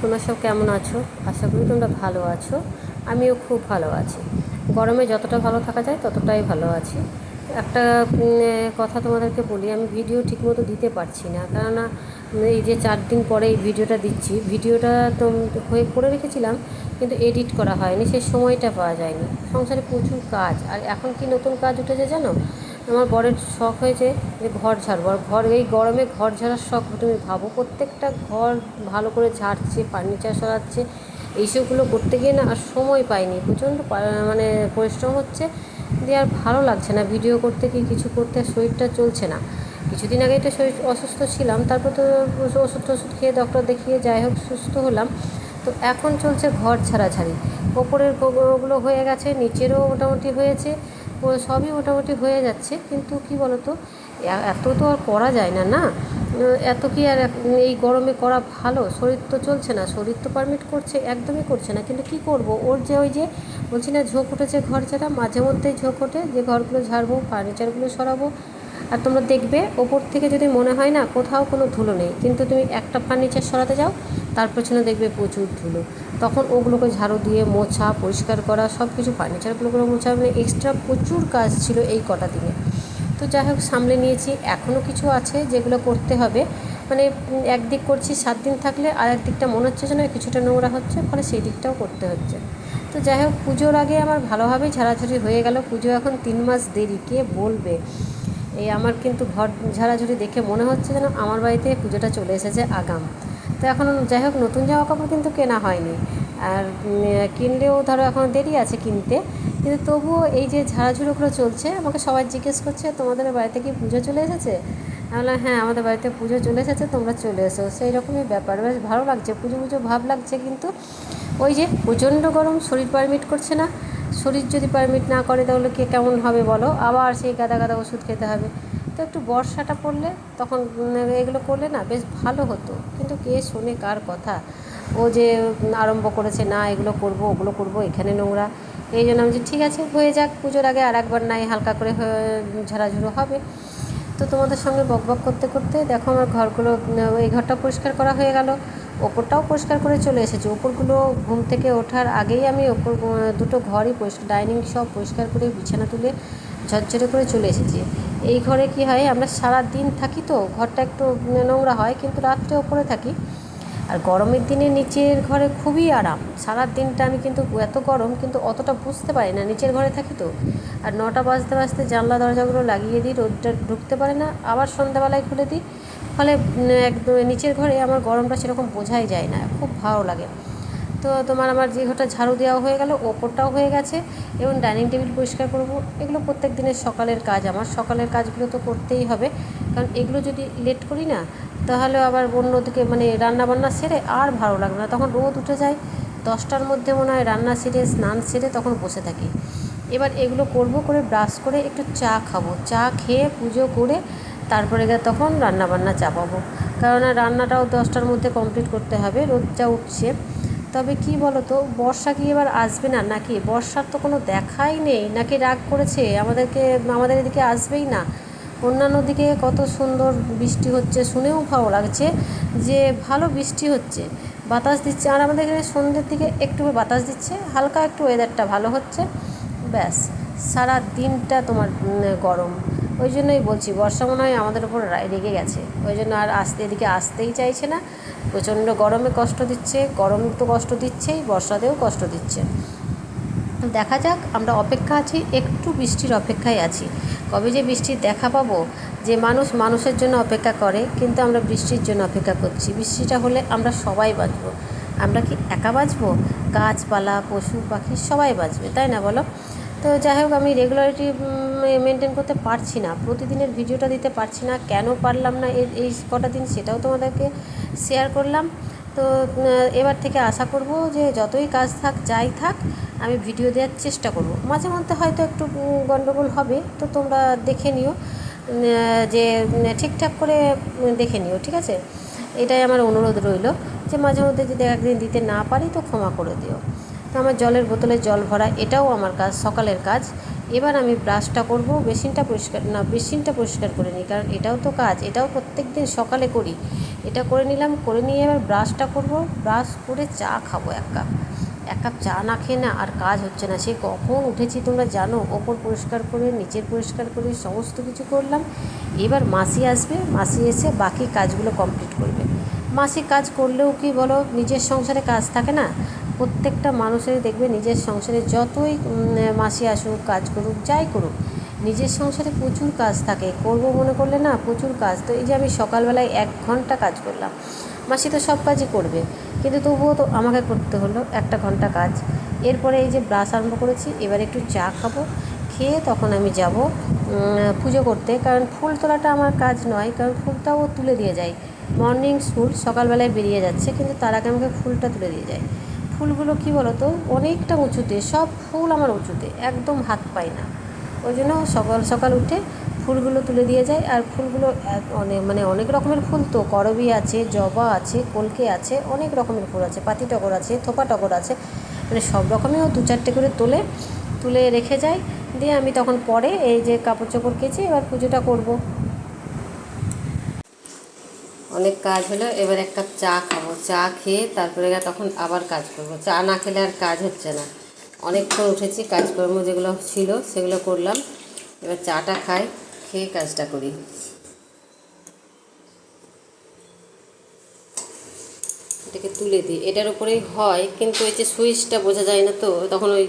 তোমরা সব কেমন আছো? আশা করি তোমরা ভালো আছো। আমিও খুব ভালো আছি। গরমে যতটা ভালো থাকা যায়, ততটাই ভালো আছি। একটা কথা তোমাদেরকে বলি, আমি ভিডিও ঠিকমতো দিতে পারছি না। কেননা এই যে চার দিন পরে এই ভিডিওটা দিচ্ছি ভিডিওটা তো হয়ে, করে রেখেছিলাম, কিন্তু এডিট করা হয়নি, সেই সময়টা পাওয়া যায়নি। সংসারে প্রচুর কাজ, আর এখন কি নতুন কাজ উঠেছে জানো? আমার বরের শখ হয়েছে যে ঘর ঝাড়বো। আর ঘর, এই গরমে ঘর ঝাড়ার শখ তুমি ভাবো, প্রত্যেকটা ঘর ভালো করে ঝাড়ছে, ফার্নিচার সরাচ্ছে এইসবগুলো করতে গিয়ে না আর সময় পাইনি। প্রচণ্ড মানে পরিশ্রম হচ্ছে দিয়ে আর ভালো লাগছে না। ভিডিও করতে কি কিছু করতে শরীরটা চলছে না। কিছুদিন আগে তো শরীর অসুস্থ ছিলাম, তারপর তো ওষুধ টষুধ খেয়ে ডক্টর দেখিয়ে যাই হোক সুস্থ হলাম। তো এখন চলছে ঘর ছাড়াছাড়ি ওপরের ওগুলো হয়ে গেছে, নিচেরও মোটামুটি হয়েছে। সবই মোটামুটি হয়ে যাচ্ছে। কিন্তু কি বলতো এত তো আর করা যায় না না? এত কি আর এই গরমে করা ভালো? শরীর তো চলছে না, শরীর তো পারমিট করছে, একদমই করছে না। কিন্তু কি করব? ওর যে ওই যে বলছি না, ঝোঁক উঠেছে ঘর ছাড়া মাঝে মধ্যেই ঝোঁক ওঠে, যে ঘরগুলো ঝাড়বো ফার্নিচারগুলো সরাবো আর তোমরা দেখবে, ওপর থেকে যদি মনে হয় না কোথাও কোনো ধুলো নেই, কিন্তু তুমি একটা ফার্নিচার সরাতে যাও, তার পেছনে দেখবে প্রচুর ধুলো। তখন ওগুলোকে ঝাড়ু দিয়ে মোছা, পরিষ্কার করা সব কিছু ফার্নিচারগুলো মোছা মানে এক্সট্রা প্রচুর কাজ ছিল এই কটা দিনে। তো যাই হোক, সামলে নিয়েছি এখনও কিছু আছে যেগুলো করতে হবে। মানে একদিক করছি, সাত দিন থাকলে আর একদিকটা মনে হচ্ছে যেন কিছুটা নোংরা হচ্ছে, ফলে সেই দিকটাও করতে হচ্ছে। তো যাই হোক, পুজোর আগে আমার ভালোভাবেই ঝাড়াঝাড়ি হয়ে গেল। পুজো এখন তিন মাস দেরি, কে বলবে? এই আমার কিন্তু ঘর ঝাড়াঝুড়ি দেখে মনে হচ্ছে যেন আমার বাড়িতে পুজোটা চলে এসেছে আগাম। তো এখন যাই হোক, নতুন জামা কাপড় কিন্তু কেনা হয়নি। আর কিনলেও ধরো এখন দেরি আছে কিনতে। কিন্তু তবুও এই যে ঝাড়াঝুড়োগুলো চলছে, আমাকে সবাই জিজ্ঞেস করছে, তোমাদের বাড়িতে কি পুজো চলে এসেছে? বললাম হ্যাঁ আমাদের বাড়িতে পুজো চলে এসেছে, তোমরা চলে এসো। সেই রকমই ব্যাপার। বেশ ভালো লাগছে পুজো পুজো ভাব লাগছে, কিন্তু ওই যে প্রচণ্ড গরম, শরীর পারমিট করছে না। শরীর যদি পারমিট না করে তাহলে কে কেমন হবে বলো? আবার সেই গাদা গাদা ওষুধ খেতে হবে। তো একটু বর্ষাটা পড়লে তখন এগুলো করলে না বেশ ভালো হতো। কিন্তু কে শোনে কার কথা? ও যে আরম্ভ করেছে, না, এগুলো করব, ওগুলো করব, এখানে নোংরা। এই জন্য আমি যে ঠিক আছে, হয়ে যাক, পুজোর আগে আর একবার নাই হালকা করে ঝাড়াঝুড়ো হবে। তো তোমাদের সঙ্গে বকবক করতে করতে, দেখো আমার ঘরগুলো এই ঘরটা পরিষ্কার করা হয়ে গেল। ওপরটাও পরিষ্কার করে চলে এসেছি। ওপরগুলো ঘুম থেকে ওঠার আগেই আমি ওপর দুটো ঘরই পরিষ্কার, ডাইনিং সব পরিষ্কার করে বিছানা তুলে ঝরঝরে করে চলে এসেছি। এই ঘরে কি হয়, আমরা সারা দিন থাকি তো, ঘরটা একটু নোংরা হয়, কিন্তু রাত্রে ওপরে থাকি। আর গরমের দিনে নিচের ঘরে খুবই আরাম। সারা দিনটা আমি কিন্তু এত গরম, কিন্তু অতটা বুঝতে পারি না, নিচের ঘরে থাকি তো। আর নটা বাজতে বাজতে জানলা দরজাগুলো লাগিয়ে দিই, রোদটা ঢুকতে পারে না, আবার সন্ধ্যাবেলায় খুলে দিই। ফলে একদম নিচের ঘরে আমার গরমটা সেরকম বোঝাই যায় না, খুব ভালো লাগে। তো তোমার আমার যে ঘরটা ঝাড়ু দেওয়া হয়ে গেল, ওপরটাও হয়ে গেছে এবং ডাইনিং টেবিল পরিষ্কার করব। এগুলো প্রত্যেক দিনের সকালের কাজ, আমার সকালের কাজগুলো তো করতেই হবে। কারণ এগুলো যদি লেট করি না, তাহলে আবার অন্যদিকে মানে রান্না বান্না সেরে আর ভালো লাগবে না। তখন রোদ উঠে যায়, দশটার মধ্যে মনে হয় রান্না সেরে, স্নান সেরে তখন বসে থাকি। এবার এগুলো করব, করে ব্রাশ করে একটু চা খাব। চা খেয়ে পুজো করে তারপরে গিয়ে তখন রান্না বান্না চাপাবো। কেননা রান্নাটাও দশটার মধ্যে কমপ্লিট করতে হবে, রোদটা উঠছে। তবে কি বলো তো বর্ষা কি এবার আসবে না নাকি? বর্ষার তো কোনো দেখাই নেই। নাকি রাগ করেছে? আমাদেরকে, আমাদের এদিকে আসবেই না। অন্যান্য দিকে কত সুন্দর বৃষ্টি হচ্ছে, শুনেও ভালো লাগছে যে ভালো বৃষ্টি হচ্ছে। বাতাস দিচ্ছে। আর আমাদের এখানে সন্ধ্যের দিকে একটু বাতাস দিচ্ছে, হালকা একটু ওয়েদারটা ভালো হচ্ছে। ব্যাস সারা দিনটা তোমার গরম। ওই জন্যই বলছি, বর্ষা মনে হয় আমাদের উপর রেগে গেছে। ওই জন্য আর আসতে এদিকে আসতেই চাইছে না। প্রচণ্ড গরমে কষ্ট দিচ্ছে, গরম তো কষ্ট দিচ্ছেই, বর্ষাতেও কষ্ট দিচ্ছে। দেখা যাক, আমরা অপেক্ষা আছি, একটু বৃষ্টির অপেক্ষায় আছি। কবে যে বৃষ্টির দেখা পাবো, যে মানুষ মানুষের জন্য অপেক্ষা করে, কিন্তু আমরা বৃষ্টির জন্য অপেক্ষা করছি। বৃষ্টিটা হলে আমরা সবাই বাঁচবো। আমরা কি একা বাঁচবো? গাছপালা, পশু পাখি সবাই বাঁচবে, তাই না বলো? তো যাই হোক, আমি রেগুলারিটি মেনটেন করতে পারছি না। প্রতিদিনের ভিডিওটা দিতে পারছি না। কেন পারলাম না? এর, এই কটা দিন সেটাও তোমাদেরকে শেয়ার করলাম। তো এবার থেকে আশা করব যে যতই কাজ থাক, যাই থাক, আমি ভিডিও দেওয়ার চেষ্টা করব। মাঝে মধ্যে হয়তো একটু গণ্ডগোল হবে, তো তোমরা দেখে নিও যে ঠিকঠাক করে দেখে নিও, ঠিক আছে? এটাই আমার অনুরোধ রইল যে মাঝে মধ্যে যদি একদিন দিতে না পারি, তো ক্ষমা করে দিও। আমার জলের বোতলে জল ভরা, এটাও আমার কাজ, সকালের কাজ। এবার আমি ব্রাশটা করব, বেসিনটা পরিষ্কার, না, বেসিনটা পরিষ্কার করে নিই, কারণ এটাও তো কাজ, এটাও প্রত্যেক দিন সকালে করি। এটা করে নিলাম, করে নিয়ে এবার ব্রাশটা করব, ব্রাশ করে চা খাব এক কাপ। এক কাপ চা না খেয়ে না আর কাজ হচ্ছে না, সে কখন উঠেছি তোমরা জানো, ওপর পরিষ্কার করে, নিচের পরিষ্কার করে সমস্ত কিছু করলাম। এবার মাসি আসবে, মাসি এসে বাকি কাজগুলো কমপ্লিট করবে। মাসি কাজ করলেও কি বলো, নিজের সংসারে কাজ থাকে না প্রত্যেকটা মানুষেরই দেখবে নিজের সংসারে যতই মাসি আসুক, কাজ করুক, যাই করুক, নিজের সংসারে প্রচুর কাজ থাকে। করব মনে করলে না প্রচুর কাজ। তো এই যে আমি সকালবেলায় এক ঘণ্টা কাজ করলাম, মাসি তো সব কাজই করবে। কিন্তু তবুও তো আমাকে করতে হলো একটা ঘণ্টা কাজ। এরপরে এই যে ব্রাশ আরম্ভ করেছি, এবার একটু চা খাব। খেয়ে তখন আমি যাব পুজো করতে। কারণ ফুল তোলাটা আমার কাজ নয়, কারণ ফুলটাও তুলে দিয়ে যায় মর্নিং ফুল সকালবেলায় বেরিয়ে যাচ্ছে, কিন্তু তার আগে আমাকে ফুলটা তুলে দিয়ে যায়। ফুলগুলো কি বলো তো অনেকটা উঁচুতে, সব ফুল আমার উঁচুতে, একদম হাত পাই না। ওই জন্য সকাল সকাল উঠে ফুলগুলো তুলে দিয়ে যায়, আর ফুলগুলো অনেক মানে অনেক রকমের ফুল তো, করবি আছে, জবা আছে, কলকে আছে, অনেক রকমের ফুল আছে, পাতি টগর আছে, থোপা টগর আছে মানে সব রকমেরও দু চারটে করে তোলে, তুলে রেখে যায়। দিয়ে আমি তখন পরে এই যে কাপড় চোপড় কেচে এবার পুজোটা করব। অনেক কাজ হলো, এবার এক কাপ চা খাব। চা খেয়ে তারপরে তখন আবার কাজ করব। চা না খেলে আর কাজ হচ্ছে না। অনেকক্ষণ উঠেছি কাজকর্ম যেগুলো ছিল সেগুলো করলাম। এবার চাটা খাই, খেয়ে কাজটা করি। এটাকে তুলে দিই। এটার উপরেই হয়, কিন্তু এই যে সুইচটা বোঝা যায় না তো, তখন ওই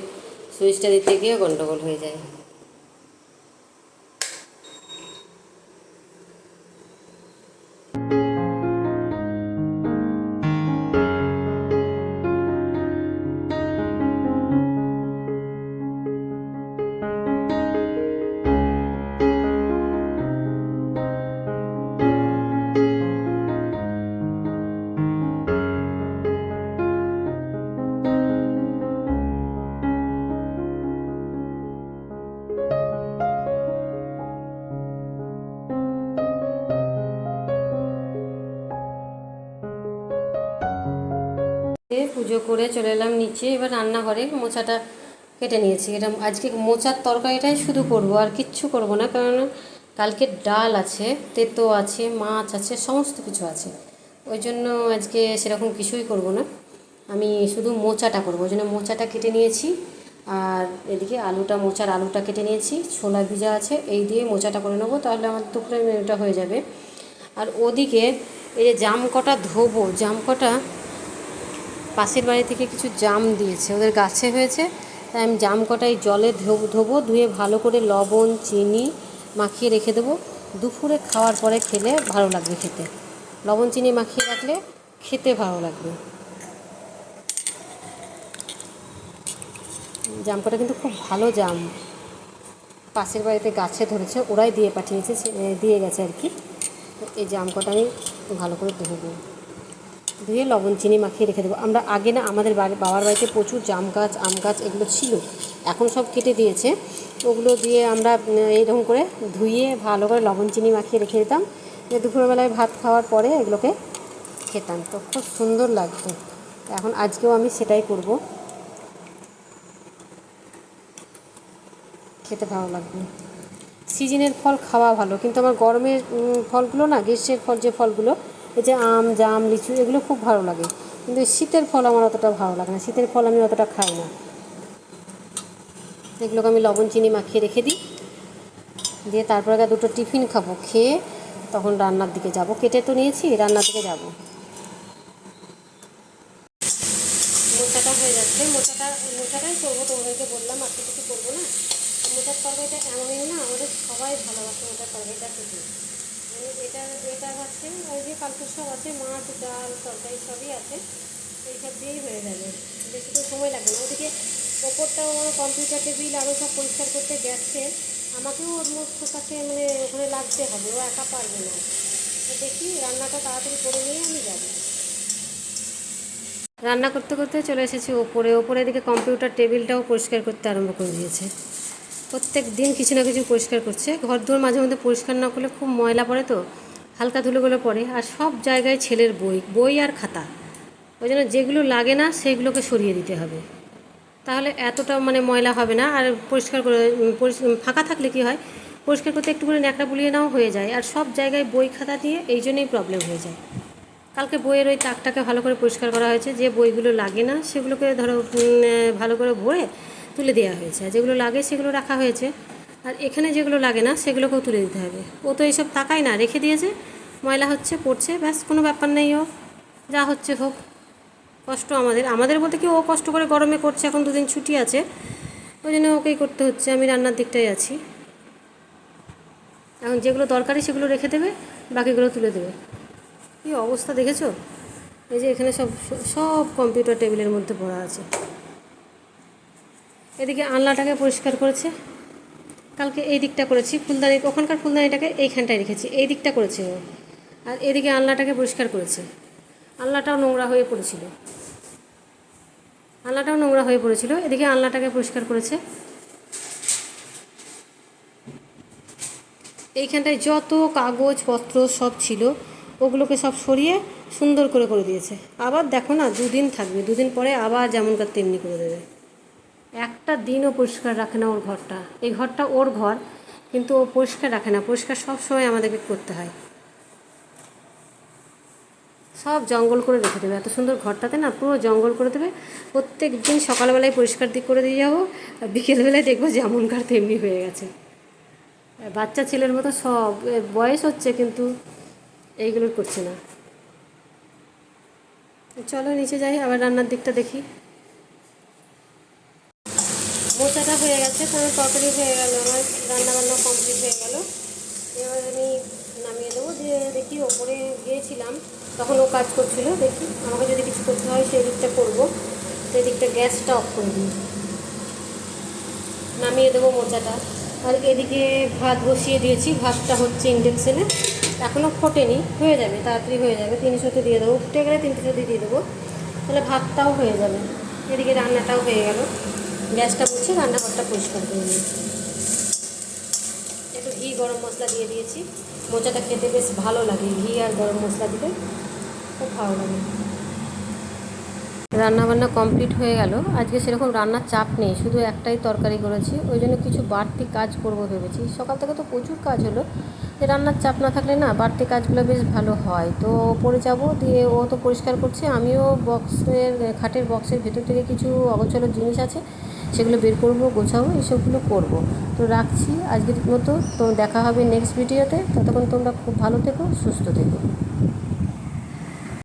সুইচটা দিতে গিয়ে গন্ডগোল হয়ে যায়। পুজো করে চলে এলাম নিচে। এবার রান্নাঘরে মোচাটা কেটে নিয়েছি। এটা আজকে মোচার তরকারিটাই শুধু করব, আর কিচ্ছু করব না কারণ কালকে ডাল আছে, তেতো আছে, মাছ আছে, সমস্ত কিছু আছে। ওই জন্য আজকে সেরকম কিছুই করব না। আমি শুধু মোচাটা করব। ওই জন্য মোচাটা কেটে নিয়েছি, আর এদিকে আলুটা, মোচার আলুটা কেটে নিয়েছি। ছোলা ভিজা আছে, এই দিয়ে মোচাটা করে নেব, তাহলে আমার দুপুরে মেনুটা হয়ে যাবে। আর ওদিকে এই যে জাম কটা ধোবো জাম কটা পাশের বাড়ি থেকে কিছু জাম দিয়েছে, ওদের গাছে হয়েছে। তাই আমি জাম কটাই জলে ধোবো ধুয়ে ভালো করে লবণ, চিনি মাখিয়ে রেখে দেবো। দুপুরে খাওয়ার পরে খেলে ভালো লাগবে খেতে। লবণ, চিনি মাখিয়ে রাখলে খেতে ভালো লাগবে। জাম কটা কিন্তু খুব ভালো জাম। পাশের বাড়িতে গাছে ধরেছে, ওরাই দিয়ে পাঠিয়েছে দিয়ে গেছে আর কি। এই জাম কটা আমি ভালো করে ধোবো। ধুয়ে লবণ, চিনি মাখিয়ে রেখে দেবো। আমরা আগে না আমাদের বাড়ি, বাবার বাড়িতে প্রচুর জাম গাছ, আম গাছ এগুলো ছিল। এখন সব কেটে দিয়েছে। ওগুলো দিয়ে আমরা এইরকম করে ধুয়ে ভালো করে লবণ, চিনি মাখিয়ে রেখে দিতাম। দুপুরবেলায় ভাত খাওয়ার পরে এগুলোকে খেতাম। তো খুব সুন্দর লাগতো। এখন আজকেও আমি সেটাই করব। খেতে ভালো লাগবে। সিজনের ফল খাওয়া ভালো, কিন্তু আমার গরমের ফলগুলো না, গ্রীষ্মের ফল যে ফলগুলো এই যে আম, জাম, লিচু এগুলো খুব ভালো লাগে। কিন্তু শীতের ফল আমার অতটা ভালো লাগে না। শীতের ফল আমি অতটা খাই না। এগুলোকে আমি লবণ, চিনি মাখিয়ে রেখে দিই। দিয়ে তারপরে দুটো টিফিন খাব। খেয়ে তখন রান্নার দিকে যাব। কেটে তো নিয়েছি, রান্নার দিকে যাব। মোচাটা হয়ে যাচ্ছে। মোচাটা, মোচাটাই করব। তোমাদেরকে বললাম তো কিছু করব না। মোচার তরকারিটা এমনই না, আমাদের সবাই ভালোবাসে মোচার তরকারিটা খেতে। এটা এটা আছে ওই যে কালকে সব আছে, মাছ, ডাল, তরকারি সবই আছে, এইসব দিয়েই হয়ে যাবে। বেশি তো সময় লাগবে না। ওদিকে ওপরটাও আমার কম্পিউটার টেবিল আরও সব পরিষ্কার করতে গেছে। আমাকেও ওর মধ্যে কাছে মানে ওখানে লাগতে হবে, ও একা পারবে না। দেখি, রান্নাটা তাড়াতাড়ি করে নিয়ে আমি যাব। রান্না করতে করতে চলে এসেছি ওপরে। ওপরে এদিকে কম্পিউটার টেবিলটাও পরিষ্কার করতে আরম্ভ করে দিয়েছে। প্রত্যেক দিন কিছু না কিছু পরিষ্কার করছে। ঘর দুয়ার মাঝে মধ্যে পরিষ্কার না করলে খুব ময়লা পড়ে তো। হালকা ধুলোগুলো পড়ে আর সব জায়গায় ছেলের বই বই আর খাতা। ওই জন্য যেগুলো লাগে না সেইগুলোকে সরিয়ে দিতে হবে। তাহলে এতটা মানে ময়লা হবে না, আর পরিষ্কার করে ফাঁকা থাকলে কি হয়? পরিষ্কার করতে একটু করে ন্যাকড়া বুলিয়ে নাও হয়ে যায়, আর সব জায়গায় বই খাতা দিয়ে এই জন্যই প্রবলেম হয়ে যায়। কালকে বইয়ের ওই তাকটাকে ভালো করে পরিষ্কার করা হয়েছে, যে বইগুলো লাগে না, সেগুলোকে ধরো ভালো করে ভরে তুলে দেওয়া হয়েছে। আর যেগুলো লাগে সেগুলো রাখা হয়েছে। আর এখানে যেগুলো লাগে না, সেগুলোকেও তুলে দিতে হবে। ও তো এইসব তাকায় না, রেখে দিয়েছে, ময়লা হচ্ছে, পড়ছে, ব্যাস, কোনো ব্যাপার নেই ও। যা হচ্ছে হোক, কষ্ট আমাদের। আমাদের বলতে কি ও কষ্ট করে গরমে করছে, এখন দুদিন ছুটি আছে। ওই জন্য ওকেই করতে হচ্ছে, আমি রান্নার দিকটাই আছি। এখন যেগুলো দরকারি সেগুলো রেখে দেবে, বাকিগুলো তুলে দেবে। কী অবস্থা দেখেছ? এই যে এখানে সব সব কম্পিউটার টেবিলের মধ্যে পড়া আছে। এদিকে আনলাটাকে পরিষ্কার করেছে। কালকে এই দিকটা করেছি ফুলদানি ওখানকার ফুলদানিটাকে এইখানটায় রেখেছি, এই দিকটা করেছে ও। আর এদিকে আনলাটাকে পরিষ্কার করেছে। আনলাটাও নোংরা হয়ে পড়েছিল। আনলাটাও নোংরা হয়ে পড়েছিল, এদিকে আনলাটাকে পরিষ্কার করেছে। এইখানটায় যত কাগজপত্র সব ছিল, ওগুলোকে সব সরিয়ে সুন্দর করে করে দিয়েছে। আবার দেখো না, দুদিন থাকবে, দুদিন পরে আবার যেমনকার তেমনি করে দেবে। একটা দিনও পরিষ্কার রাখে না ওর ঘরটা। এই ঘরটা ওর ঘর, কিন্তু ও পরিষ্কার রাখে না। পরিষ্কার সব সময় আমাদেরকে করতে হয়। সব জঙ্গল করে রেখে দেবে। এত সুন্দর ঘরটাতে না পুরো জঙ্গল করে দেবে। প্রত্যেক দিন সকালবেলায় পরিষ্কার দিক করে দিয়ে যাব, আর বিকেলবেলায় দেখব যেমনকার তেমনি হয়ে গেছে। বাচ্চা ছেলের মতো সব বয়স হচ্ছে কিন্তু এইগুলো করছে না। চলো নিচে যাই, আবার রান্নার দিকটা দেখি। মোচাটা হয়ে গেছে কারণ তরকারি হয়ে গেল, আমার রান্না বান্না কমপ্লিট হয়ে গেল। এবার আমি নামিয়ে দেবো, যে দেখি ওপরে গিয়েছিলাম, তখন ও কাজ করছিল, দেখি আমাকে যদি কিছু করতে হয় সেই দিকটা করব। সেই দিকটা গ্যাসটা অফ করে দিই। নামিয়ে দেবো মোচাটা। আর এদিকে ভাত বসিয়ে দিয়েছি, ভাতটা হচ্ছে ইন্ডাকশানে এখনও ফোটেনি, হয়ে যাবে, তাড়াতাড়ি হয়ে যাবে। তিনশোতে দিয়ে দেবো, ফুটে গেলে তিনশোতে দিয়ে দেবো। তাহলে ভাতটাও হয়ে যাবে। এদিকে রান্নাটাও হয়ে গেল। গ্যাসটা মুছে রান্নাঘরটা পরিষ্কার করে নিই একটু ঘি গরম মশলা দিয়ে দিয়েছি। মোচাটা খেতে বেশ ভালো লাগে। ঘি আর গরম মশলা দিলে খুব ভালো লাগে। রান্না বান্না কমপ্লিট হয়ে গেল। আজকে সেরকম রান্নার চাপ নেই। শুধু একটাই তরকারি করেছি। ওই জন্য কিছু বাড়তি কাজ করব ভেবেছি। সকাল থেকে তো প্রচুর কাজ হলো। যে রান্নার চাপ না থাকলে না বাড়তি কাজগুলো বেশ ভালো হয়। তো পরে যাব দিয়ে ও তো পরিষ্কার করছে। আমিও বক্সের খাটের বক্সের ভেতর থেকে কিছু অগোছালো জিনিস আছে। সেগুলো বের করব, গোছাবো এসবগুলো করব। তো রাখছি আজকের মতো। তো দেখা হবে নেক্সট ভিডিওতে ততক্ষণ তোমরা খুব ভালো থেকো, সুস্থ থেকো।